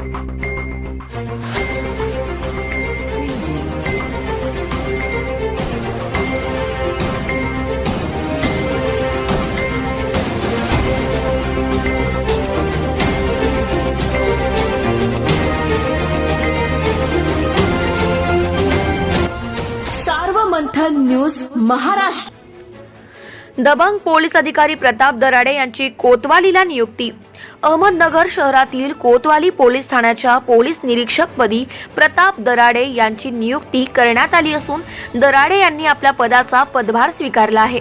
Sarvamanthan news Maharashtra. दबंग police अधिकारी प्रताप दराडे यांची कोतवालीला नियुक्ती. अहमदनगर शहरातील कोतवाली पोलीस ठाण्याच्या पोलीस निरीक्षकपदी प्रताप दराडे यांची नियुक्ती करण्यात आली असून दराडे यांनी आपल्या पदाचा पदभार स्वीकारला आहे.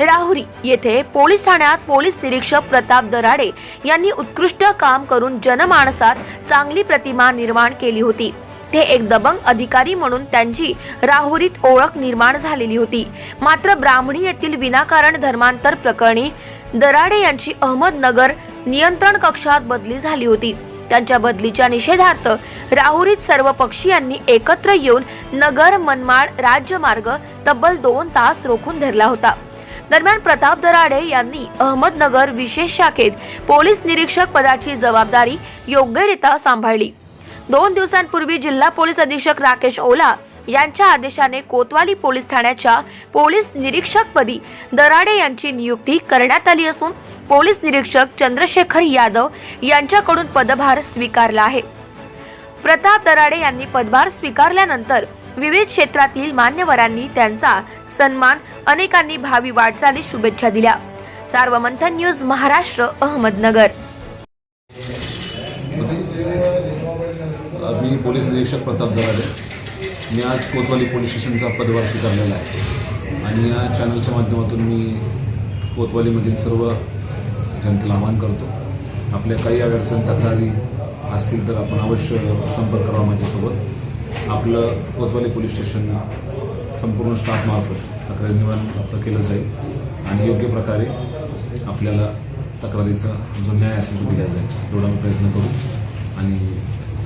राहुरी येथे पोलीस ठाण्यात पोलीस निरीक्षक प्रताप दराडे यांनी उत्कृष्ट काम करून जनमानसात चांगली प्रतिमा निर्माण केली होती. ते एक दबंग अधिकारी म्हणून त्यांची राहुरीत ओळख निर्माण झालेली होती. मात्र ब्राह्मणी येथील विनाकारण धर्मांतर प्रकरणी दराडे यांची अहमदनगर नियंत्रण कक्षात बदली झाली होती. त्यांच्या बदलीच्या निषेधार्थ राहुरीत सर्व पक्षीयांनी एकत्र येऊन नगर मनमाड राज्यमार्ग तब्बल दोन तास रोखून धरला होता. दरम्यान प्रताप दराडे यांनी अहमदनगर विशेष शाखेत पोलीस निरीक्षक पदाची जबाबदारी योग्यरित्या सांभाळली. दोन दिवसांपूर्वी जिल्हा पोलीस अधीक्षक राकेश ओला यांच्या आदेशाने कोतवाली पोलीस ठाण्याच्या पोलीस निरीक्षकपदी दराडे यांची नियुक्ती करण्यात आली असून पोलीस निरीक्षक चंद्रशेखर यादव यांच्याकडून पदभार स्वीकारला आहे. प्रताप दराडे यांनी पदभार स्वीकारल्यानंतर विविध क्षेत्रातील मान्यवरांनी त्यांचा सन्मान अनेकांनी भावी वाटचाली शुभेच्छा दिल्या. सार्वमंथन न्यूज महाराष्ट्र अहमदनगर. मी पोलीस निरीक्षक प्रताप दराडे. मी आज कोतवाली पोलीस स्टेशनचा पदभार स्वीकारलेला आहे. आणि या चॅनलच्या माध्यमातून मी कोतवालीमधील सर्व जनतेला आवाहन करतो. आपल्या काही अडचण तक्रारी असतील तर आपण अवश्य संपर्क करावा माझ्यासोबत. आपलं कोतवाली पोलीस स्टेशन संपूर्ण स्टाफमार्फत तक्रारी निवारण आपलं केलं जाईल आणि योग्य प्रकारे आपल्याला तक्रारीचा जो न्याय असेल तो दिला जाईल एवढा मी प्रयत्न करू. आणि